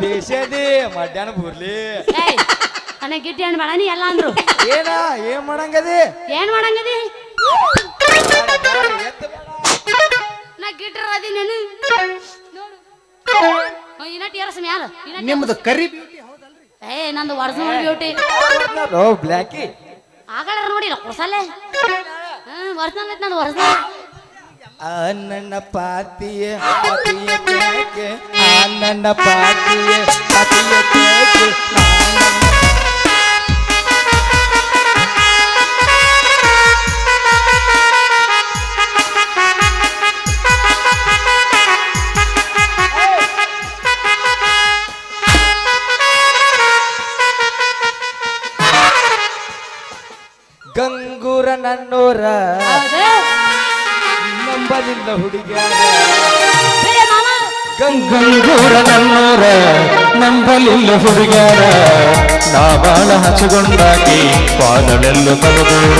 ಬೇಸದಿ ಮಧ್ಯಾಹ್ನ ಬರ್ಲಿ. ನನಗೆ ಗಿಟ್ಟಿ ಹಣ್ಣು ಬೇಡ ನೀ ಎಲ್ಲ ಅಂದ್ರು. ಏನ ಏನ್ ಮಾಡಂಗದಿ? ಏನ್ ಮಾಡಂಗದಿ? ನಾ ಗಿಟ್ರ ಅದಿ ನಾನು. ಇನ್ನ ಟೇರಸ್ ಮ್ಯಾಲ ನಿಮ್ದು ಕರಿ ಏ ನಂದು ಒರಿಜಿನಲ್ ಬ್ಯೂಟಿ ಓ ಬ್ಲ್ಯಾಕಿ ಆಗಳ ನೋಡಿಲ್ಲ ಕುಸಲೆ ಹ್ಮ್ ಒರಿಜಿನಲ್ ಐತ್ ನಂದು ಒರಿಜಿನಲ್ ಆ ನನ್ನ ಪಾತಿಯ ಪತಿಯ ಕೇಕೆ ಆನನ ಪಾತಿಯ ಪತಿಯ ಕೇಕೆ. ಗಂಗೂರ ನನ್ನೋರ ಬಿಡೆ ಮಾಮ. ಗಂಗೂರ ನನ್ನೂರ ನಂಬಲಿಲ್ಲ ಹುಡುಗಾರ ನಾ ಬಾಳ ಹಚ್ಚಗೊಂಡಾಕಿ ಪಾದಳೆಲ್ಲು ಬಲದೂರ.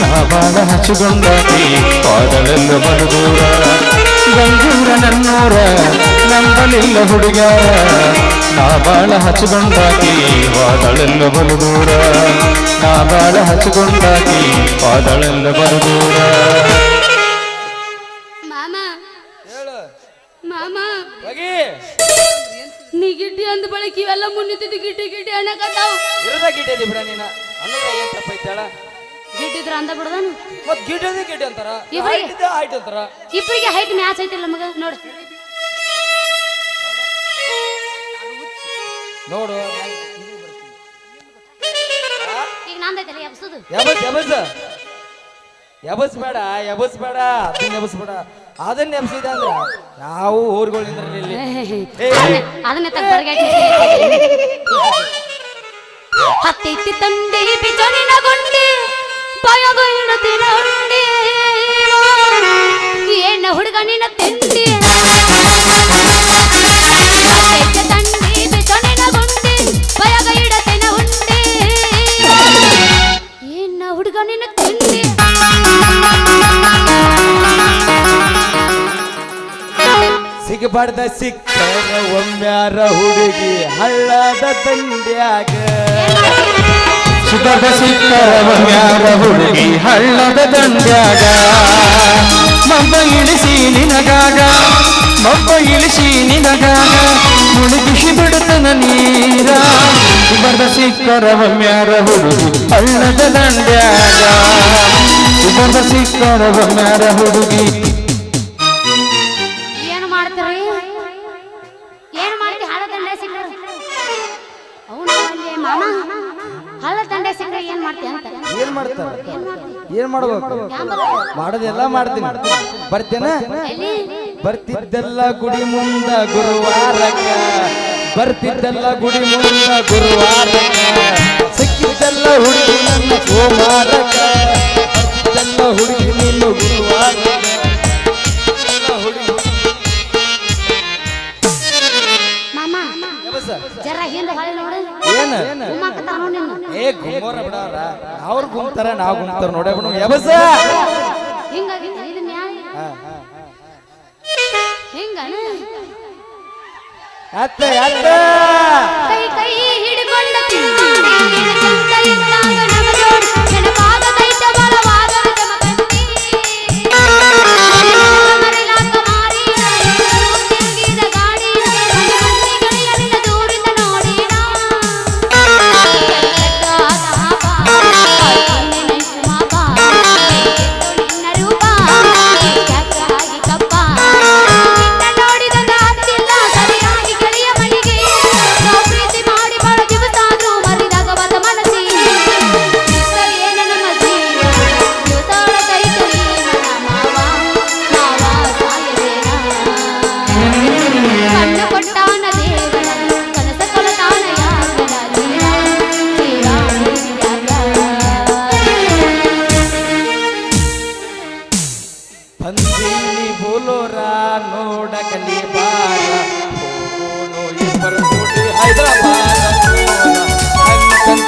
ನಾ ಬಾಳ ಹಚ್ಚಗೊಂಡಾಕಿ ಪಾದಳೆಲ್ಲು ಬಲದೂರ. ಗಂಗೂರ ನನ್ನೂರ ನಂಬಲಿಲ್ಲ ಹುಡುಗ್ಯಾರ. ನಾ ಬಾಳ ಹಚ್ಚಗೊಂಡಾಕಿ ಪಾದಳೆಲ್ಲ ಬಲದೂರ. ನಾ ಬಾಳ ಹಚ್ಚಗೊಂಡಾಕಿ ಪಾದಳೆಲ್ಲ ಬಲದೂರ. ಹೋಗಿ ನೀ ಗಿಡ್ಡಿ ಅಂದ ಬಳಿಕ ಇವೆಲ್ಲ ಮುನ್ನಿತ್ತಿದ್ದು ಗಿಡ್ಡಿ ಗಿಡ್ಡಿ ಅನ್ನಕತ್ತಾವ ಇರದ ಗಿಡ್ಡಿ ಬಿಡ ನೀನ? ಅಂದ್ರೆ ಏನ್ ತಪ್ಪೈತಾಳ ಗಿಟ್ಟಿದ್ರ ಅಂದ ಬಿಡದಾನು? ಮತ್ ಗಿಡ್ಡದಿ ಗಿಡ್ಡಿ ಅಂತಾರ? ಇವ್ರಿಗೆ- ಹೈಟ್ ಇದೆ ಹೈಟ್ ಅಂತಾರ? ಇಬ್ಬರಿಗೆ ಹೈಟ್ ಮ್ಯಾಚ್ ಐತಿಲ್ಲ ಮಗ ನೋಡು. ನೋಡು. ಈಗ ನಂದೈತಲ್ಲ ಎಬ್ಸುದು? ಎಬಸ್ ಎಬಸ್. ಎಬಸ್ ಬೇಡ ಎಬಸ್ ಬೇಡ ಅದನ್ನ ಎಬಸ್ ಬೇಡ. ಅದನ್ನ ಅಂದ್ರ ನಾವು ಊರುಗಳಿಂದ ಇಲ್ಲಿ. ಅದನ್ನೇ ತಗ ಬರ್ಗಾಟಿ ಹತ್ತೈತಿ ತಂದೆ ಬಿಜನಿನ ಗೊಂಡಿ ಸಿಗಬಾರ್ದ ಸಿಕ್ಕರ ಒಮ್ಮ್ಯಾರ ಹುಡುಗಿ ಹಳ್ಳದ ದಂಡ್ಯಾಗ. ಸುಖದ ಸಿಕ್ಕರವನ್ಯಾರ ಹುಡುಗಿ ಹಳ್ಳದ ದಂಡ್ಯಾಗ. ಮಬ್ಬ ಇಳಿಸಿ ನಿನಗಾಗ, ಮಬ್ಬ ಇಳಿಸಿ ನಿನಗಾಗ, ಮುಳುಗಿಸಿ ಬಿಡುತ್ತನ ನೀರ. ಸುಬರ್ದ ಸಿಕ್ಕರ ಒಮ್ಮ್ಯಾರ ಹುಡುಗಿ ಹಳ್ಳದ ದಂಡ್ಯಾಗ. ಸಿಕ್ಕರ ಒಮ್ಮ್ಯಾರ ಹುಡುಗಿ ಮಾಮ ಹಳ್ಳ ದಂಡೆ ಸಿಕ್ಕರೆ ಏನ್ ಮಾಡ್ತಿ ಅಂತ. ಏನ್ ಮಾಡ್ತಾರ? ಏನ್ ಮಾಡ್ಬೇಕು? ಮಾಡೋದೆಲ್ಲ ಮಾಡ್ತೀನಿ. ಬರ್ತೇನ? ಬರ್ತಿದ್ದೆಲ್ಲ ಗುಡಿ ಮುಂದ ಗುರುವಾರಕ್ಕ. ಬರ್ತಿದ್ದೆಲ್ಲ ಗುಡಿ ಮುಂದ ಗುರುವಾರಕ್ಕ. ಸಿಕ್ಕಿದ್ದೆಲ್ಲ ಹುಡುಗಿ ನನ್ನ ಸೋಮಾರಕ್ಕ ಬರ್ತಿದ್ದೆಲ್ಲ ಹುಡುಗಿ ನಿನ್ನ ಗುರುವಾರಕ್ಕ. ಏನ? ಏ, ಗುಮ್ಮೋರ ಬಿಡಾರ. ಅವ್ರು ಗುಮ್ತಾರ, ನಾವ್ ಗುಮ್ತಾರ ನೋಡೇ ಬಿಡು ಯಬಸ ಅತ್ತ ಅತ್ತ! ಕೈ ಕೈ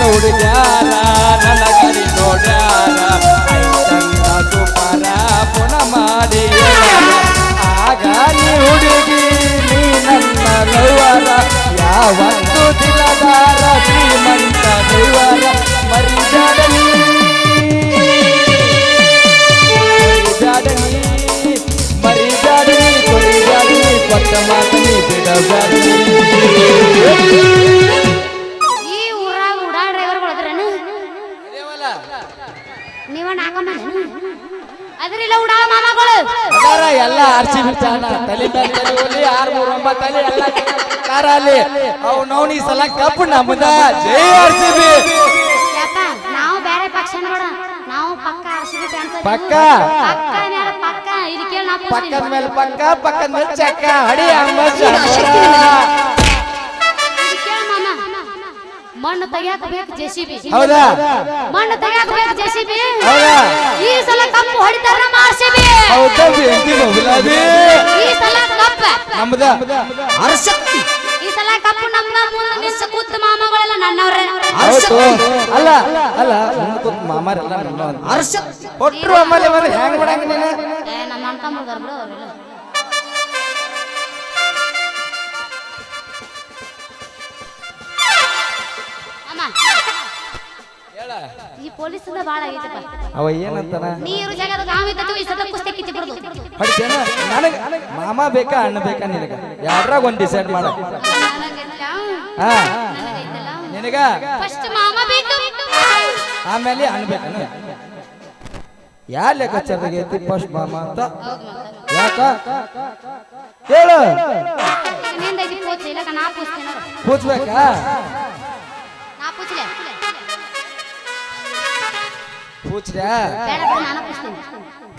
ಅಂತಂತ ಹುಡುಗ್ಯಾರ ನನ್ನ ಗಾಡಿ ನೋಡ್ಯಾರ ಐತಂತ ಸುಪಾರ ಪುಣ ಮಾಡಿ ಹೇಳ್ಯಾರ. ಆಗ ನೀ ಹುಡುಗಿ ನೀ ನನ್ನ ಲವ್ವರ ಒಂದು ದಿಲದಾರ ಶ್ರೀಮಂತ ದೈವರ ಮರಿದಾಡನಿ ಮರಿದಾಡನಿ ಮರಿದಾಡನಿ ಕೊರಿದಾಡನಿ ಕೊಟ್ಟ ಮಾತನಿ ಬಿಡಬಾರನಿ ನೀವ ಅದ್ರಿಲ್ಲ ಉಡಾ ಮಾಮಗಳು. ಅದಾರ ಎಲ್ಲ ಆರ್ ಸಿ ಬಿ ಫ್ಯಾನ ತಲೆ ತಲೆ ಒಲಿ ಆರ್ ಮೂರ್ ಒಂಬತ್ತು ಅಲ್ಲಿ ಎಲ್ಲ ಕಾರ ಅಲ್ಲಿ. ಅವ್ ನವ್ನಿ ಸಲ ಕಪ್ಪು ನಮ್ದ. ಜೈ ಆರ್ಸಿ ಬಿ ನಾವು ಬೇರೆ ಪಕ್ಷ ನೋಡ. ನಾವು ಪಕ್ಕ ಆರ್ಸಿಬಿ ಫ್ಯಾನ್ಸ್ ಪಕ್ಕ? ಪಕ್ಕ ಮೇಲೆ ಪಕ್ಕ? ಕೇಳಿ ಪಕ್ಕದ ಮೇಲೆ ಪಕ್ಕ ಪಕ್ಕದ ಮೇಲೆ ಚಕ್ಕ. ಹಡಿ ಅಂಬ ಮಣ್ಣು ತೆಗಿಯಾಕ ಬೇಕು ಜೆಸಿಬಿ ಹೌದಾ? ಮಣ್ಣು ತೆಗಿಯಾಕ ಬೇಕು ಜೆಸಿಬಿ ಹೌದಾ? ಈ ಸಲ ಕಪ್ಪು ಹೊಡಿತಾರ ನಮ್ಮ ಆರ್ಸಿಬಿ ಹೌದಾ ಬೇಂತಿ ಬಬುಲಾದಿ ಈ ಸಲ ಕಪ್ಪ. ನಮ್ದ ಈ ಸಲ ಕಪ್ಪು ನಮ್ಮ ಮುಂದೆ ನಿಂತ ಕೂತ ಮಾಮಗಳೆಲ್ಲ ನನ್ನವ್ರೆ. ಹೌದು. ಅಲ್ಲ ಅಲ್ಲ ಮುಂದ್ ಕೂತ್ ಮಾಮರೆಲ್ಲ ನನ್ನವರೇ. ಅಂತ. ಕೊಟ್ರು ಆಮೇಲೆ ಬಂದ್ರೆ ಹೆಂಗ್ ಮಾಡಂಗ ನೀನು ಏ ನಮ್ಮ ಅಣ್ಣ ತಮ್ಮದಾರ ಬಿಡು ಅವ್ರೆಲ್ಲ ಪೊಲೀಸದ ಬಾಳ ಆಗೈತಪ್ಪ. ಅವ ಏನಂತಾನ ನೀರು ಜಾಗದ ಗಾಂವ್ ಇದ್ದದ್ದು ಈ ಸದ ಕುಸ್ತಿ ಕಿತ್ತಿ ಬಿಡುದು. ಹೊಡಿತೇನ? ನನಗ ಮಾಮ ಬೇಕಾ ಅಣ್ಣ ಬೇಕಾ ನಿನಗ? ಯಾರ್ರಾಗ ಒಂದ್ ಡಿಸೈಡ್ ಮಾಡ. ಹಾ. ನಿನಗ? ಫಸ್ಟ್ ಮಾಮ ಬೇಕು. ಆಮೇಲೆ ಅಣ್ಣ ಬೇಕು. ಯಾ ಲೆಕ್ಕಾಚಾರದಾಗ ಐತಿ ಫಸ್ಟ್ ಮಾಮ ಅಂತ. ಯಾಕ? ಹೇಳು. ನಾ ಪೂಜ್ಲೆ ಪೂಜ್ತೀನಿ.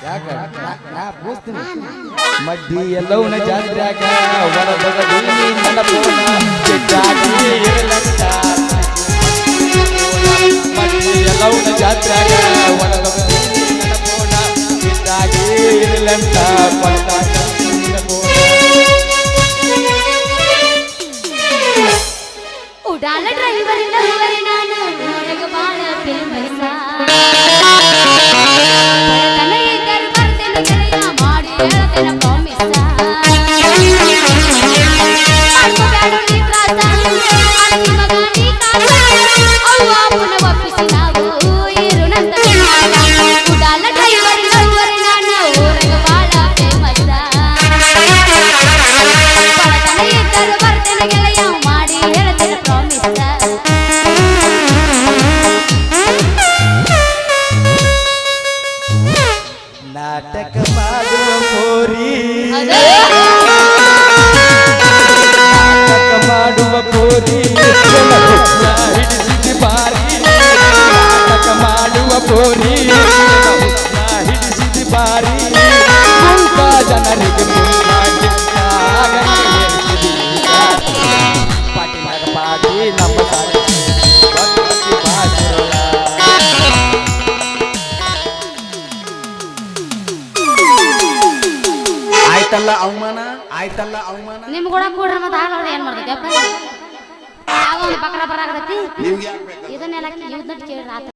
ಯಾಕ? ನಾ- ನಾ ಕೂಸ್ತೀನಿ ಮಡ್ಡಿ ಎಲ್ಲವನ್ನ ಜಾತ್ರ್ಯಾಗ ನನ್ನ ನೆನಪೋನ ಕೆಟ್ಟಾಗಿ ಇರಲಂತ. ಮಡ್ಡಿ ಎಲ್ಲವನ್ನ ನನ್ನ ಇರಲಂತ. ಕೊಟ್ಟಾಗ ಮಾಡ್ಕೋಬೇಡ ಆಯ್ತಲ್ಲ ಅವಮಾನ? ನಿಮ್ ಕೂಡ ಕೂಡ ಮತ್ತೆ ಆಗಲ್ಲ ಏನ್ ಮಾಡ್ತೈತಿ ಯಾವ ಇದನ್ನೆಲ್ಲ ಕೇಳಿ